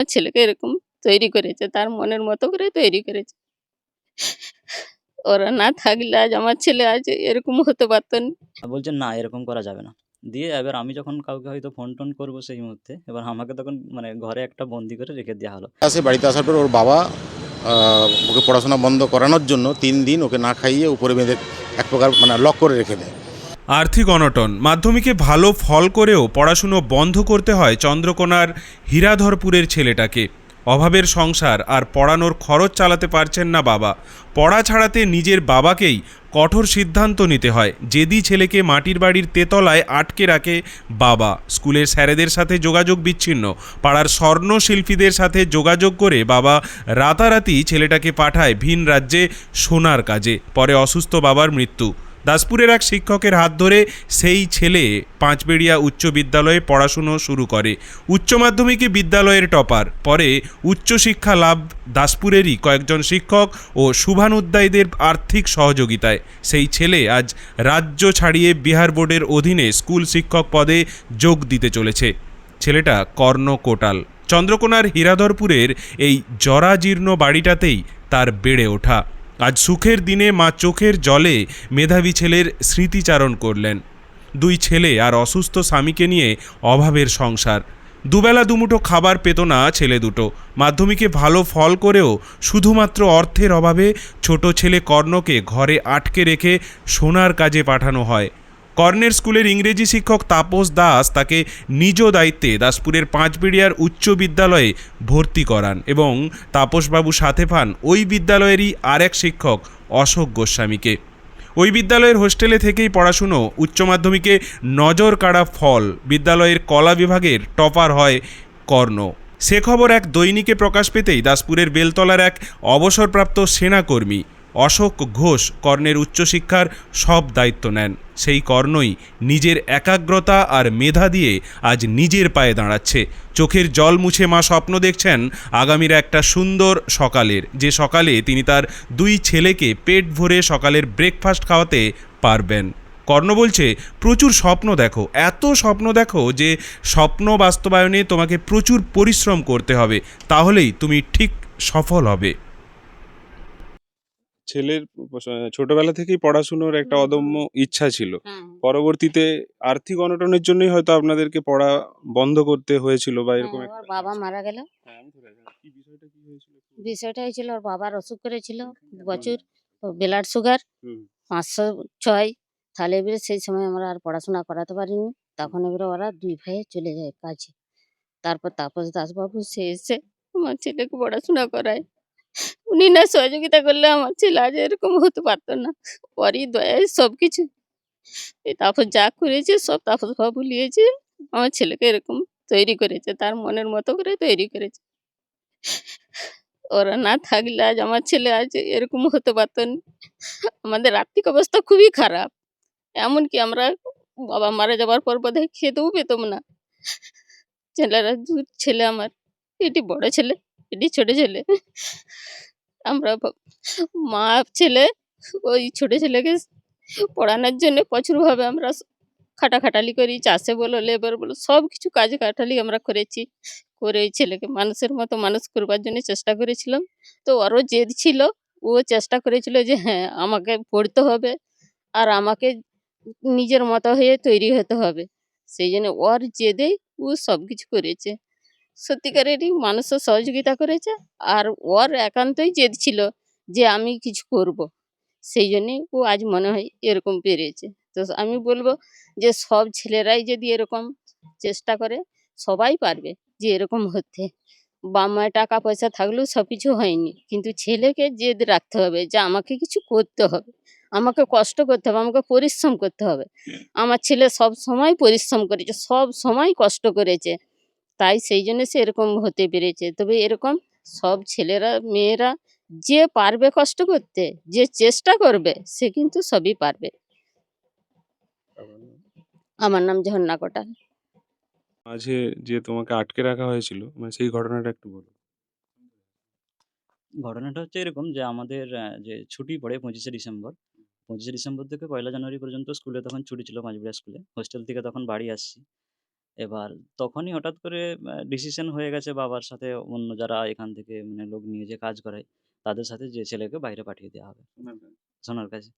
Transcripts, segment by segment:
আমার ছেলেকে এরকম তৈরি করেছে তার মনের মতো করে তৈরি করেছে। ওরা না থাকলে আজ আমার ছেলে আজ এরকম হতে পারতো না। বলছেন না এরকম করা যাবে না। দিয়ে এবার আমি যখন কাউকে হয়তো ফোন টোন করব সেই মুহূর্তে এবার আমাকে তখন মানে ঘরে একটা বন্দি করে রেখে দেওয়া হলো। আসে বাড়িতে আসার পর ওর বাবা ওকে পড়াশোনা বন্ধ করানোর জন্য তিন দিন ওকে না খাইয়ে উপরে বেঁধে এক প্রকার মানে লক করে রেখে দেয়। আর্থিক অনটন। মাধ্যমিকে ভালো ফল করেও পড়াশুনো বন্ধ করতে হয় চন্দ্রকোনার হীরাধরপুরের ছেলেটাকে। অভাবের সংসার আর পড়ানোর খরচ চালাতে পারছেন না বাবা। পড়া ছাড়াতে নিজের বাবাকেই কঠোর সিদ্ধান্ত নিতে হয়। যেদি ছেলেকে মাটির বাড়ির তেতলায় আটকে রাখে বাবা। স্কুলের স্যারেদের সাথে যোগাযোগ বিচ্ছিন্ন। পাড়ার স্বর্ণ শিল্পীদের সাথে যোগাযোগ করে বাবা রাতারাতি ছেলেটাকে পাঠায় ভিন রাজ্যে সোনার কাজে। পরে অসুস্থ বাবার মৃত্যু। দাসপুরের এক শিক্ষকের হাত ধরে সেই ছেলে পাঁচবেড়িয়া উচ্চ বিদ্যালয়ে পড়াশুনো শুরু করে। উচ্চ মাধ্যমিকে বিদ্যালয়ের টপার। পরে উচ্চশিক্ষা লাভ দাসপুরেরই কয়েকজন শিক্ষক ও শুভানুদ্দায়ীদের আর্থিক সহযোগিতায়। সেই ছেলে আজ রাজ্য ছাড়িয়ে বিহার বোর্ডের অধীনে স্কুল শিক্ষক পদে যোগ দিতে চলেছে। ছেলেটা কর্ণ কোটাল। চন্দ্রকোনার হীরাধরপুরের এই জরাজীর্ণ বাড়িটাতেই তার বেড়ে ওঠা। আজ সুখের দিনে মা চোখের জলে মেধাবী ছেলের স্মৃতিচারণ করলেন। দুই ছেলে আর অসুস্থ স্বামীকে নিয়ে অভাবের সংসার। দুবেলা দুমুঠো খাবার পেত না ছেলে দুটো। মাধ্যমিকে ভালো ফল করেও শুধুমাত্র অর্থের অভাবে ছোট ছেলে কর্ণকে ঘরে আটকে রেখে সোনার কাজে পাঠানো হয়। কর্ণের স্কুলের ইংরেজি শিক্ষক তাপস দাস তাকে নিজ দায়িত্বে দাসপুরের পাঁচবেড়িয়ার উচ্চ বিদ্যালয়ে ভর্তি করান এবং তাপসবাবু সাথে পান ওই বিদ্যালয়েরই আরেক শিক্ষক অশোক গোস্বামীকে। ওই বিদ্যালয়ের হোস্টেলে থেকেই পড়াশুনো উচ্চ মাধ্যমিকে নজর কাড়া ফল বিদ্যালয়ের কলা বিভাগের টপার হয় কর্ণ। সে খবর এক দৈনিকে প্রকাশ পেতেই দাসপুরের বেলতলার এক অবসরপ্রাপ্ত সেনাকর্মী অশোক ঘোষ কর্ণের উচ্চশিক্ষার সব দায়িত্ব নেন। সেই কর্ণই নিজের একাগ্রতা আর মেধা দিয়ে আজ নিজের পায়ে দাঁড়াচ্ছে। চোখের জল মুছে মা স্বপ্ন দেখছেন আগামীর একটা সুন্দর সকালের। যে সকালে তিনি তার দুই ছেলেকে পেট ভরে সকালের ব্রেকফাস্ট খাওয়াতে পারবেন। কর্ণ বলছে, প্রচুর স্বপ্ন দেখো। এত স্বপ্ন দেখো যে স্বপ্ন বাস্তবায়নে তোমাকে প্রচুর পরিশ্রম করতে হবে। তাহলেই তুমি ঠিক সফল হবে। ছেলের ছোটবেলা থেকেই পড়াশুনোর একটা। অদম্য ইচ্ছা ছিল। হ্যাঁ পরবর্তীতে আর্থিক অনটনের জন্যই হয়তো আপনাদেরকে পড়া বন্ধ করতে হয়েছিল বা এরকম হ্যাঁ, বাবা মারা গেল। হ্যাঁ, বিষয়টা হয়েছিল। বিষয়টা ওর বাবার অসুখ করেছিল প্রচুর। ব্লাড সুগার পাঁচশো ছয়। তাহলে এবারে সেই সময় আমরা আর পড়াশোনা করাতে পারিনি। তখন এবারে ওরা দুই ভাইয়ে চলে যায় কাজে। তারপর তাপস দাসবাবু সে এসে আমার ছেলেকে পড়াশোনা করায়। উনি না সহযোগিতা করলে আমার ছেলে আজ এরকম হতে পারতো না। ওরই দয়ায় সব কিছু তাপস যা করেছে, সব তাপস বাবু নিয়েছে, আমার ছেলেকে এরকম তৈরি করেছে, তার মনের মতো করে তৈরি করেছে। ওরা না থাকলে আজ আমার ছেলে আজ এরকম হতে পারতো আমাদের আর্থিক অবস্থা খুবই খারাপ। এমনকি আমরা বাবা মারা যাবার পর বোধহয় খেতেও পেতাম না। ছেলেরা দু ছেলে আমার, এটি বড় ছেলে। এটি ছোট ছেলে। আমরা মা ছেলে, ওই ছোট ছেলেকে পড়ানোর জন্য প্রচুরভাবে আমরা খাটাখাটালি করি, চাষে বলো লেবার বলো সব কিছু কাজে খাটালি আমরা করেছি। করে ওই ছেলেকে মানুষের মতো মানুষ করবার জন্য চেষ্টা করেছিলাম। তো ওরও জেদ ছিল, ও চেষ্টা করেছিল যে হ্যাঁ আমাকে পড়তে হবে আর আমাকে নিজের মতো হয়ে তৈরি হতে হবে। সেই জন্য ওর জেদেই ও সব কিছু করেছে। সত্যিকারেরই মানুষও সহযোগিতা করেছে আর ওর একান্তই জেদ ছিল যে আমি কিছু করব। সেই জন্যই ও আজ মনে হয় এরকম পেরেছে। তো আমি বলব যে সব ছেলেরাই যদি এরকম চেষ্টা করে, সবাই পারবে যে এরকম হতে। বাবা টাকা পয়সা থাকলেও সব কিছু হয়নি। কিন্তু ছেলেকে জেদ রাখতে হবে যে আমাকে কিছু করতে হবে। আমাকে কষ্ট করতে হবে, আমাকে পরিশ্রম করতে হবে। আমার ছেলে সব সময় পরিশ্রম করেছে, সব সময় কষ্ট করেছে। তাই সেই জন্য সে এরকম হতে পেরেছে। তবে এরকম সব ছেলেরা মেয়েরা যে পারবে কষ্ট করতে যে চেষ্টা করবে সে কিন্তু সবই পারবে। আমার নাম ঝর্ণা কোটাল। মাঝে যে তোমাকে আটকে রাখা হয়েছিল মানে সেই ঘটনাটা একটু বলো। ঘটনাটা হচ্ছে এরকম যে আমাদের যে ছুটি পড়ে পঁচিশে ডিসেম্বর। পঁচিশে ডিসেম্বর থেকে পয়লা জানুয়ারি পর্যন্ত স্কুলে তখন ছুটি ছিল পাঁচবিড়া স্কুলে। হোস্টেল থেকে তখন বাড়ি আসছি। এবার তখনই হঠাৎ করে ডিসিশন হয়ে গেছে বাবার সাথে অন্য যারা এখান থেকে মানে লোক নিয়ে যে কাজ করায় তাদের সাথে যে ছেলেকে বাইরে পাঠিয়ে দেওয়া হবে সোনার কাছে।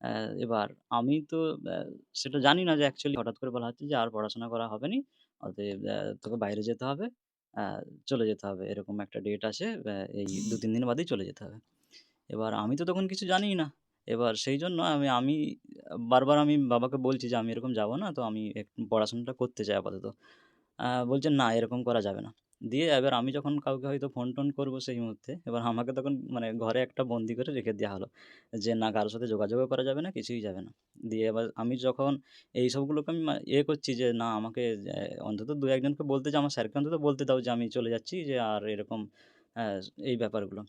আহ, এবার আমি তো আহ, সেটা জানি না যে অ্যাকচুয়ালি হঠাৎ করে বলা হচ্ছে যে আর পড়াশোনা করা হবে নি অতএব আহ, তোকে বাইরে যেতে হবে আহ, চলে যেতে হবে এরকম একটা ডেট আছে আহ, এই দু তিন দিন বাদেই চলে যেতে হবে। এবার আমি তো তখন কিছু জানি না। এবার সেই জন্য আমি আমি, বারবার আমি বাবাকে বলছি যে আমি এরকম যাব না, তো আমি পড়াশোনাটা করতে চাই আপাতত। বলছে না, এরকম করা যাবে না। দিয়ে এবার আমি যখন কাউকে হয়তো ফোন টোন করব সেই মুহূর্তে, এবার আমাকে তখন মানে ঘরে একটা বন্দি করে রেখে দেওয়া হলো যে, না, কারোর সাথে যোগাযোগও করা যাবে না, কিছুই যাবে না। দিয়ে এবার আমি যখন এই সবগুলোকে আমি ইয়ে করছি যে, না, আমাকে অন্তত দু একজনকে বলতে যে, আমার স্যারকে অন্তত বলতে দাও যে, আমি চলে যাচ্ছি, যে, আর এরকম এই ব্যাপারগুলো।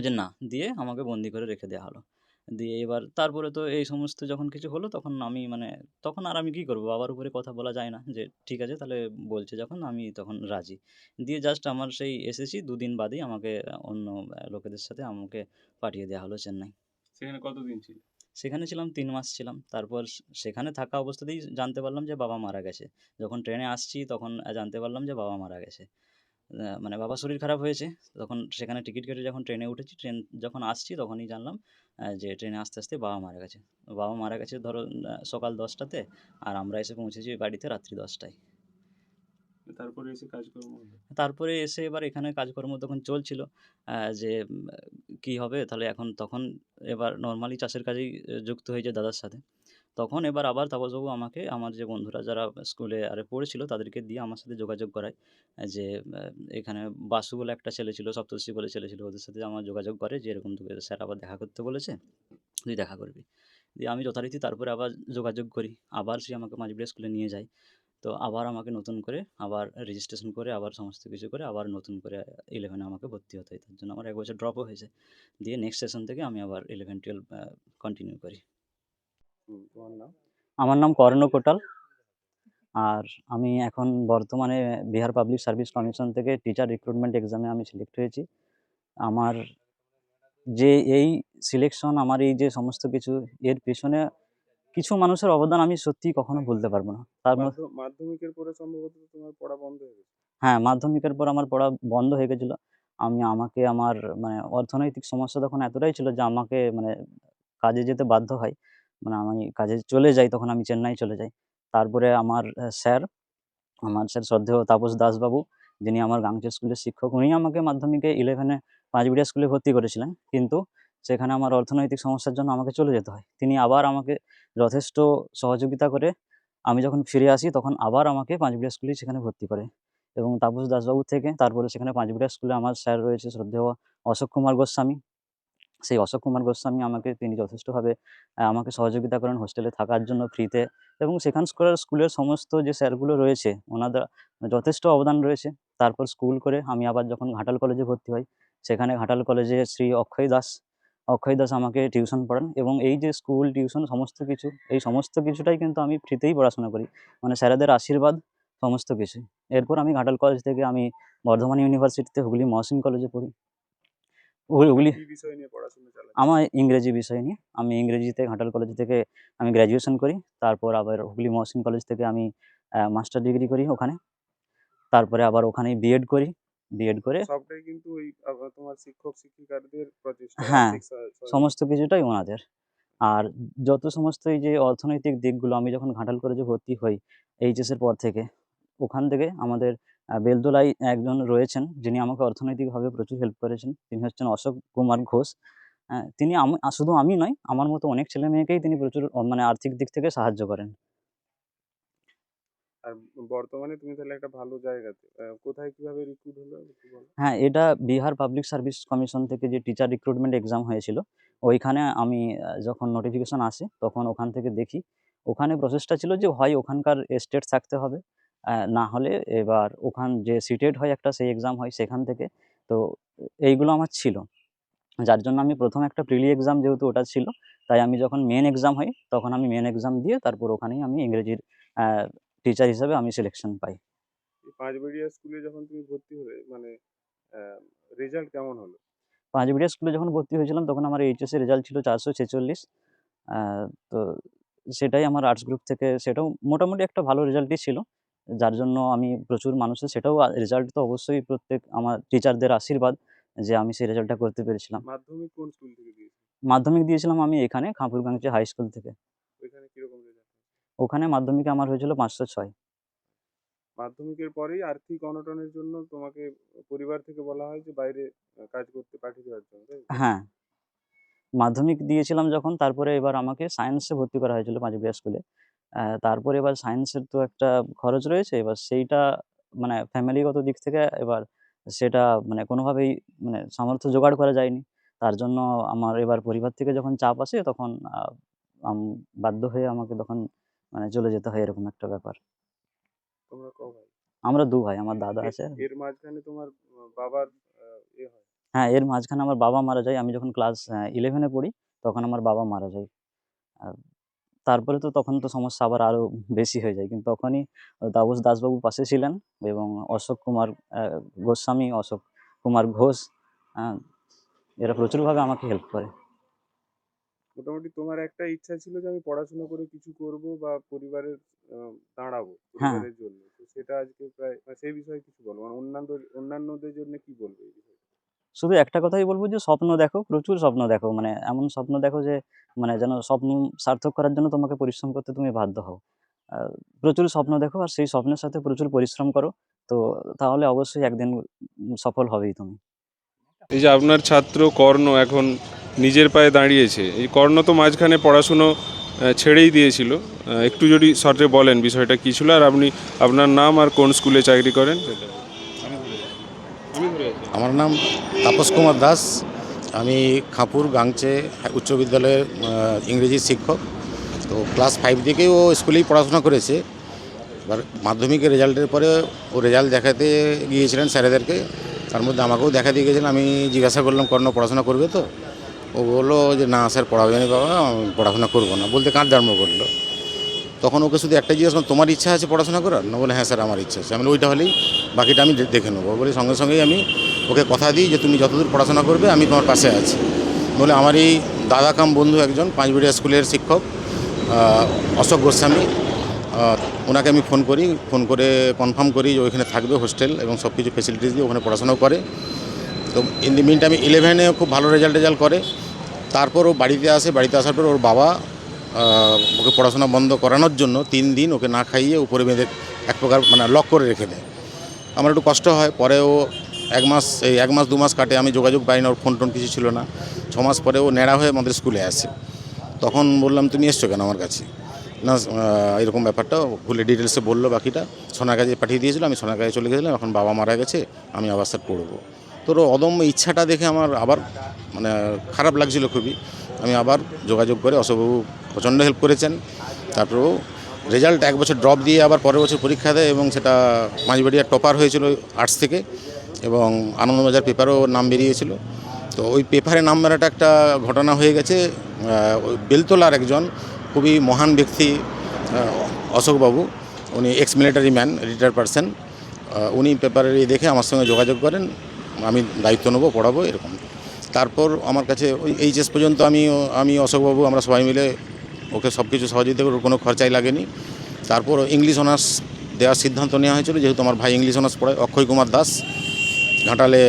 যে, না। দিয়ে আমাকে বন্দি করে রেখে দেওয়া হলো। দিয়ে এবার তারপরে তো এই সমস্ত যখন কিছু হলো তখন আমি মানে তখন আর আমি কী করব? বাবার উপরে কথা বলা যায় না যে ঠিক আছে তাহলে বলছে যখন আমি তখন রাজি। দিয়ে জাস্ট আমার সেই এসেছি দুদিন বাদেই আমাকে অন্য লোকেদের সাথে আমাকে পাঠিয়ে দেওয়া হলো চেন্নাই। সেখানে কতদিন ছিল? সেখানে ছিলাম তিন মাস ছিলাম। তারপর সেখানে থাকা অবস্থাতেই জানতে পারলাম যে বাবা মারা গেছে। যখন ট্রেনে আসছি তখন জানতে পারলাম যে বাবা মারা গেছে। মানে বাবার শরীর খারাপ হয়েছে তখন সেখানে টিকিট কেটে যখন ট্রেনে উঠেছি ট্রেন যখন আসছি তখনই জানলাম যে ট্রেনে আস্তে আস্তে বাবা মারা গেছে। বাবা মারা গেছে ধরো সকাল দশটাতে আর আমরা এসে পৌঁছেছি বাড়িতে রাত্রি দশটায়। তারপরে এসে কাজকর্ম তারপরে এসে এবার এখানে কাজকর্ম তখন চলছিল যে কি হবে তাহলে এখন তখন এবার নর্মালি চাষের কাজেই যুক্ত হয়েছে দাদার সাথে। তখন এবার আবার তাপসবাবু আমাকে, আমার যে বন্ধুরা যারা স্কুলে আরে পড়েছিল তাদেরকে দিয়ে আমার সাথে যোগাযোগ করায়। যে এখানে বাসু বলে একটা ছেলে ছিল, সপ্তর্ষি বলে ছেলে ছিল, ওদের সাথে আমার যোগাযোগ করে যে, এরকম তোকে স্যার আবার দেখা করতে বলেছে, তুই দেখা করবি। দিয়ে আমি যথারীতি তারপরে আবার যোগাযোগ করি। আবার সে আমাকে মাঝবিড়া স্কুলে নিয়ে যায়। তো আবার আমাকে নতুন করে, আবার রেজিস্ট্রেশন করে, আবার সমস্ত কিছু করে, আবার নতুন করে ইলেভেনে আমাকে ভর্তি হতে হয়। তার জন্য আমার এক বছর ড্রপও হয়েছে। দিয়ে নেক্সট সেশন থেকে আমি আবার ইলেভেন টুয়েলভ কন্টিনিউ করি। তোমার নাম? আমার নাম কর্ণ কোটাল। আর আমি এখন বর্তমানে বিহার পাবলিক সার্ভিস কমিশন থেকে টিচার রিক্রুটমেন্ট এক্সামে আমি সিলেক্ট হয়েছি। আমার যে এই সিলেকশন আমার এই যে সমস্ত কিছু এর পেছনে কিছু মানুষের অবদান আমি সত্যিই কখনো ভুলতে পারব না। তার মধ্যে মাধ্যমিকের পরে সম্ভবত তোমার পড়া বন্ধ হয়ে গেছে। হ্যাঁ মাধ্যমিকের পর আমার পড়া বন্ধ হয়ে গেছিল। আমি আমাকে আমার মানে অর্থনৈতিক সমস্যা তখন এতটাই ছিল যে আমাকে মানে কাজে যেতে বাধ্য হয়। মানে আমি কাজে চলে যাই, তখন আমি চেন্নাই চলে যাই। তারপরে আমার স্যার আমার স্যার শ্রদ্ধেয় তাপস দাসবাবু, যিনি আমার গাংচা স্কুলের শিক্ষক উনি আমাকে মাধ্যমিকে ইলেভেনে পাঁচবিড়িয়া স্কুলে ভর্তি করেছিলেন। কিন্তু সেখানে আমার অর্থনৈতিক সমস্যার জন্য আমাকে চলে যেতে হয়। তিনি আবার আমাকে যথেষ্ট সহযোগিতা করে আমি যখন ফিরে আসি, তখন আবার আমাকে পাঁচবিড়িয়া স্কুলে সেখানে ভর্তি করে। এবং তাপস দাসবাবু থেকে তারপরে সেখানে পাঁচবিড়িয়া স্কুলে আমার স্যার রয়েছে, শ্রদ্ধেয় অশোক কুমার গোস্বামী। সেই অশোক কুমার গোস্বামী আমাকে, তিনি যথেষ্টভাবে আমাকে সহযোগিতা করেন হোস্টেলে থাকার জন্য ফ্রিতে এবং সেখান স্কুলের স্কুলের সমস্ত যে স্যারগুলো রয়েছে, ওনাদের যথেষ্ট অবদান রয়েছে। তারপর স্কুল করে আমি আবার যখন ঘাটাল কলেজে ভর্তি হই, সেখানে ঘাটাল কলেজে শ্রী অক্ষয় দাস অক্ষয় দাস আমাকে টিউশন পড়ান এবং এই যে স্কুল টিউশন সমস্ত কিছু, এই সমস্ত কিছুটাই কিন্তু আমি ফ্রিতেই পড়াশোনা করি। মানে স্যারেদের আশীর্বাদ, সমস্ত কিছু। এরপর আমি ঘাটাল কলেজ থেকে আমি বর্ধমান ইউনিভার্সিটিতে হুগলি মহসিন কলেজে পড়ি। আমার ইংরেজি বিষয় নিয়ে। আমি ইংরেজিতে ঘাটাল কলেজ থেকে আমি গ্র্যাজুয়েশন করি। তারপর আবার হুগলি মহসিন কলেজ থেকে আমি মাস্টার ডিগ্রি করি ওখানে। তারপরে আবার ওখানেই বিএড করি। বিএড করে সবটাই কিন্তু ওই তোমার শিক্ষক শিক্ষিকাদের প্রচেষ্টা হ্যাঁ। সমস্ত কিছুটাই ওনাদের। আর যত সমস্ত এই যে অর্থনৈতিক দিকগুলো আমি যখন ঘাটাল কলেজে ভর্তি হই এইচএসের পর থেকে ওখান থেকে আমাদের আহ, বেলতলায় একজন রয়েছেন যিনি আমাকে অর্থনৈতিকভাবে প্রচুর হেল্প করেছেন। তিনি হচ্ছেন অশোক কুমার ঘোষ। তিনি আমি শুধু আমি নয় আমার মতো অনেক ছেলে মেয়েকেই তিনি প্রচুর মানে আর্থিক দিক থেকে সাহায্য করেন। আর বর্তমানে তুমি তাহলে একটা ভালো জায়গাতে কোথায় কীভাবে রিক্রুট হলো হ্যাঁ এটা বিহার পাবলিক সার্ভিস কমিশন থেকে যে টিচার রিক্রুটমেন্ট এক্সাম হয়েছিল ওইখানে আমি যখন নোটিফিকেশন আসে তখন ওখান থেকে দেখি। ওখানে প্রসেসটা ছিল যে হয় ওখানকার স্টেট থাকতে হবে। না হলে এবার ওখান যে সিটেড হয় একটা সেই এক্সাম হয় সেখান থেকে। তো এইগুলো আমার ছিল। যার জন্য আমি প্রথম একটা প্রিলি এক্সাম যেহেতু ওটা ছিল তাই আমি যখন মেন এক্সাম হয় তখন আমি মেন এক্সাম দিয়ে তারপর ওখানেই আমি ইংরেজির টিচার হিসাবে আমি সিলেকশন পাই। পাঁচবেড়িয়া স্কুলে যখন তুমি ভর্তি হলে মানে রেজাল্ট কেমন হলো? পাঁচবিড়িয়া স্কুলে যখন ভর্তি হয়েছিলাম তখন আমার এইচএসের রেজাল্ট ছিল চারশো ছেচল্লিশ। তো সেটাই আমার আর্টস গ্রুপ থেকে সেটাও মোটামুটি একটা ভালো রেজাল্টই ছিল। যার জন্য আমি প্রচুর মানুষের সেটাও রেজাল্ট তো অবশ্যই প্রত্যেক আমার টিচারদের আশীর্বাদ যে আমি সেই রেজাল্টটা করতে পেরেছিলাম। মাধ্যমিক কোন স্কুল থেকে মাধ্যমিক দিয়েছিলাম আমি এখানে খাঁপুরগাংচে হাই স্কুল থেকে। ওখানে মাধ্যমিকে আমার হয়েছিল পাঁচশো ছয়। মাধ্যমিকের পরেই আর্থিক অনটনের জন্য তোমাকে পরিবার থেকে বলা হয় যে বাইরে কাজ করতে পাঠিয়ে দেওয়ার জন্য হ্যাঁ। মাধ্যমিক দিয়েছিলাম যখন তারপরে এবার আমাকে সায়েন্সে ভর্তি করা হয়েছিল পাঁচবিড়িয়া স্কুলে তারপরে এবার সায়েন্সের তো একটা খরচ রয়েছে এবার সেইটা মানে ফ্যামিলিগত দিক থেকে এবার সেটা মানে কোনোভাবেই মানে সামর্থ্য জোগাড় করা যায়নি। তার জন্য আমার এবার পরিবার থেকে যখন চাপ আসে তখন বাধ্য হয়ে আমাকে তখন মানে চলে যেতে হয় এরকম একটা ব্যাপার। আমরা দু ভাই আমার দাদা আছে। এর মাঝখানে তোমার বাবার হয়? হ্যাঁ এর মাঝখানে আমার বাবা মারা যায়। আমি যখন ক্লাস ইলেভেনে পড়ি তখন আমার বাবা মারা যায়। আর তারপরে তো তখন তো সমস্যা আবার আরও বেশি হয়ে যায়। কিন্তু তখনই তাপস দাসবাবু পাশে ছিলেন এবং অশোক কুমার গোস্বামী অশোক কুমার ঘোষ এরা প্রচুরভাবে আমাকে হেল্প করে। মোটামুটি তোমার একটা ইচ্ছা ছিল যে আমি পড়াশোনা করে কিছু করব বা পরিবারের দাঁড়াবো হ্যাঁ। পরিবারের জন্য। তো সেটা আজকে প্রায় মানে সেই বিষয়ে কিছু বলো। মানে অন্যান্য অন্যান্যদের জন্য কি বলবে এই বিষয়ে? শুধু একটা কথাই বলব যে স্বপ্ন দেখো, প্রচুর স্বপ্ন দেখো। মানে এমন স্বপ্ন দেখো যে মানে যেন স্বপ্ন সার্থক করার জন্য তোমাকে পরিশ্রম করতে তুমি বাধ্য হও। প্রচুর স্বপ্ন দেখো আর সেই স্বপ্নের সাথে প্রচুর পরিশ্রম করো। তো তাহলে অবশ্যই একদিন সফল হবেই তুমি। এই যে আপনার ছাত্র কর্ণ এখন নিজের পায়ে দাঁড়িয়েছে, এই কর্ণ তো মাঝখানে পড়াশুনো ছেড়েই দিয়েছিল। একটু যদি শর্টে বলেন বিষয়টা কি ছিল আর আপনি, আপনার নাম আর কোন স্কুলে চাকরি করেন। আমার নাম তাপস কুমার দাস। আমি খাপুর গাংচে উচ্চ বিদ্যালয়ের ইংরেজি শিক্ষক। তো ক্লাস ফাইভ থেকেই ও স্কুলেই পড়াশোনা করেছে। এবার মাধ্যমিকের রেজাল্টের পরে ও রেজাল্ট দেখাতে গিয়েছিলেন স্যারেদেরকে। তার মধ্যে আমাকেও দেখা দিয়ে গেছিলেন আমি জিজ্ঞাসা করলাম, কর্ণ, পড়াশোনা করবে তো? ও বলল, যে না স্যার, পড়াবে না বাবা পড়াশোনা করব না। বলতে কাঁধ জন্ম করল? তখন ওকে শুধু একটা জিজ্ঞাসা করলাম, তোমার ইচ্ছা আছে পড়াশোনা করার? না বলে হ্যাঁ স্যার, আমার ইচ্ছা আছে। আমি ওইটা হলেই বাকিটা আমি দেখে নেব। বলে, সঙ্গে সঙ্গেই আমি ওকে কথা দিই যে তুমি যতদূর পড়াশোনা করবে, আমি তোমার পাশে আছি। বলে আমার এই দাদা কাম বন্ধু একজন পাঁচবিড়িয়া স্কুলের শিক্ষক অশোক গোস্বামী। ওনাকে আমি ফোন করি, ফোন করে কনফার্ম করি যে ওইখানে থাকবে হোস্টেল এবং সব কিছু ফেসিলিটিস দিয়ে ওখানে পড়াশোনাও করে। তো ইন দি মিন টাইমে ইলেভেনে খুব ভালো রেজাল্ট রেজাল্ট করে। তারপর ও বাড়িতে আসে, বাড়িতে আসার পর ওর বাবা ওকে পড়াশোনা বন্ধ করানোর জন্য তিন দিন ওকে না খাইয়ে উপরে বেঁধে এক প্রকার মানে লক করে রেখে দেয়। আমার একটু কষ্ট হয়, পরে ও এক মাস, এই এক মাস, দু মাস কাটে, আমি যোগাযোগ পাই না, ওর ফোন টোন কিছু ছিল না। ছ মাস পরে ও নেড়া হয়ে আমাদের স্কুলে আসে। তখন বললাম, তুমি এসছো কেন আমার কাছে? না এরকম ব্যাপারটা খুলে ডিটেলসে বলল বাকিটা। সোনার কাজে পাঠিয়ে দিয়েছিল, আমি সোনার কাজে চলে গেছিলাম, এখন বাবা মারা গেছে, আমি আবার স্যার পড়ব। তোর অদম্য ইচ্ছাটা দেখে আমার আবার মানে খারাপ লাগছিল খুবই। আমি আবার যোগাযোগ করে অশোকবাবু প্রচণ্ড হেল্প করেছেন। তারপরেও রেজাল্ট এক বছর ড্রপ দিয়ে আবার পরের বছর পরীক্ষা দেয় এবং সেটা মাঝবাড়িয়ার টপার হয়েছিল আর্টস থেকে। এবং আনন্দবাজার পেপারও নাম বেরিয়েছিল। তো ওই পেপারে নাম বেরাটা একটা ঘটনা হয়ে গেছে। ওই বেলতলার একজন খুবই মহান ব্যক্তি অশোকবাবু, উনি ex military man retire person উনি পেপারে দেখে আমার সঙ্গে যোগাযোগ করেন, আমি দায়িত্ব নেব, পড়াবো, এরকম। তারপর আমার কাছে ওই এইচএস পর্যন্ত আমি আমি, অশোকবাবু, আমরা সবাই মিলে ওকে সব কিছু সহযোগিতা করে, কোনো খরচাই লাগেনি। তারপর ইংলিশ অনার্স দেওয়ার সিদ্ধান্ত নেওয়া হয়েছিল, যেহেতু আমার ভাই ইংলিশ অনার্স পড়ায়, অক্ষয় কুমার দাস ঘাটালে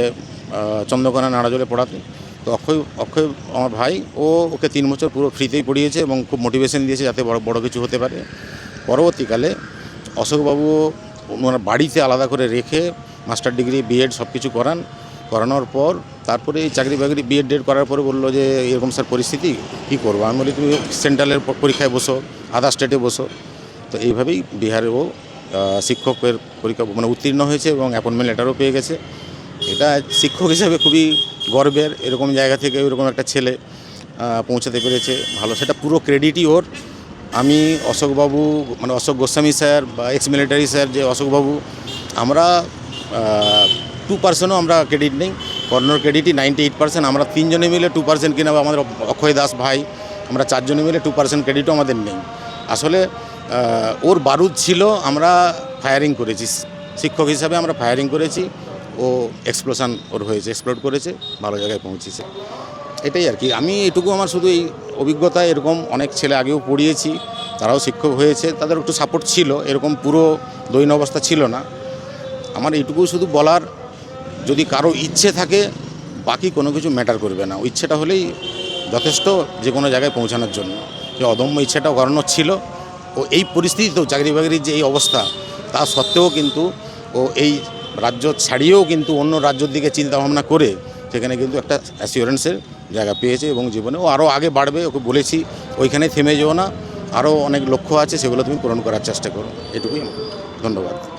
চন্দ্রকোনা নাড়াজলে পড়াতে। তো অক্ষয় অক্ষয় আমার ভাই, ও ওকে তিন বছর পুরো ফ্রিতেই পড়িয়েছে এবং খুব মোটিভেশন দিয়েছে যাতে বড় বড় কিছু হতে পারে। পরবর্তীকালে অশোকবাবু ওনার বাড়িতে আলাদা করে রেখে মাস্টার ডিগ্রি বিএড সব কিছু করান। করানোর পর তারপরে এই চাকরি বাকরি বিএড ডেড করার পরে বলল যে, এরকম স্যার পরিস্থিতি, কী করব? আমি বলি, তুমি সেন্ট্রালের পরীক্ষায় বসো আদার স্টেটে বসো। তো এইভাবেই বিহারে ও শিক্ষকের পরীক্ষা মানে উত্তীর্ণ হয়েছে এবং অ্যাপয়েন্টমেন্ট লেটারও পেয়ে গেছে। এটা শিক্ষক হিসেবে খুবই গর্বের, এরকম জায়গা থেকে এরকম একটা ছেলে পৌঁছাতে পেরেছে ভালো। সেটা পুরো ক্রেডিটই ওর। আমি অশোকবাবু মানে অশোক গোস্বামী স্যার বা এক্স মিলিটারি স্যার যে অশোকবাবু, আমরা টু পার্সেন্টও আমরা ক্রেডিট নেই। কর্নার ক্রেডিটই নাইনটি এইট পার্সেন্ট আমরা তিনজনে মিলে টু পার্সেন্ট কিনা বা আমাদের অক্ষয় দাস ভাই, আমরা চারজনে মিলে টু পার্সেন্ট ক্রেডিটও আমাদের নেই। আসলে ওর বারুদ ছিল, আমরা ফায়ারিং করেছি। শিক্ষক হিসাবে আমরা ফায়ারিং করেছি। ও এক্সপ্লোশন ওর হয়েছে এক্সপ্লোড করেছে, ভালো জায়গায় পৌঁছেছে। এটাই আর কি। আমি এটুকু আমার শুধু এই অভিজ্ঞতা, এরকম অনেক ছেলে আগেও পড়িয়েছি, তারাও শিক্ষক হয়েছে, তাদের একটু সাপোর্ট ছিল, এরকম পুরো দৈন অবস্থা ছিল না। আমার এইটুকু শুধু বলার, যদি কারও ইচ্ছে থাকে, বাকি কোনো কিছু ম্যাটার করবে না। ইচ্ছেটা হলেই যথেষ্ট যে কোনো জায়গায় পৌঁছানোর জন্য। যে অদম্য ইচ্ছেটা করানোর ছিল, ও এই পরিস্থিতিতেও চাকরি বাকরির যে এই অবস্থা, তা সত্ত্বেও কিন্তু ও এই রাজ্য ছাড়িয়েও কিন্তু অন্য রাজ্যের দিকে চিন্তা ভাবনা করে সেখানে কিন্তু একটা অ্যাসিওরেন্সের জায়গা পেয়েছে এবং জীবনে ও আরও আগে বাড়বে, ওকে বলেছি, ওইখানে থেমে যেও না। আরও অনেক লক্ষ্য আছে, সেগুলো তুমি পূরণ করার চেষ্টা করো। এটুকুই ধন্যবাদ।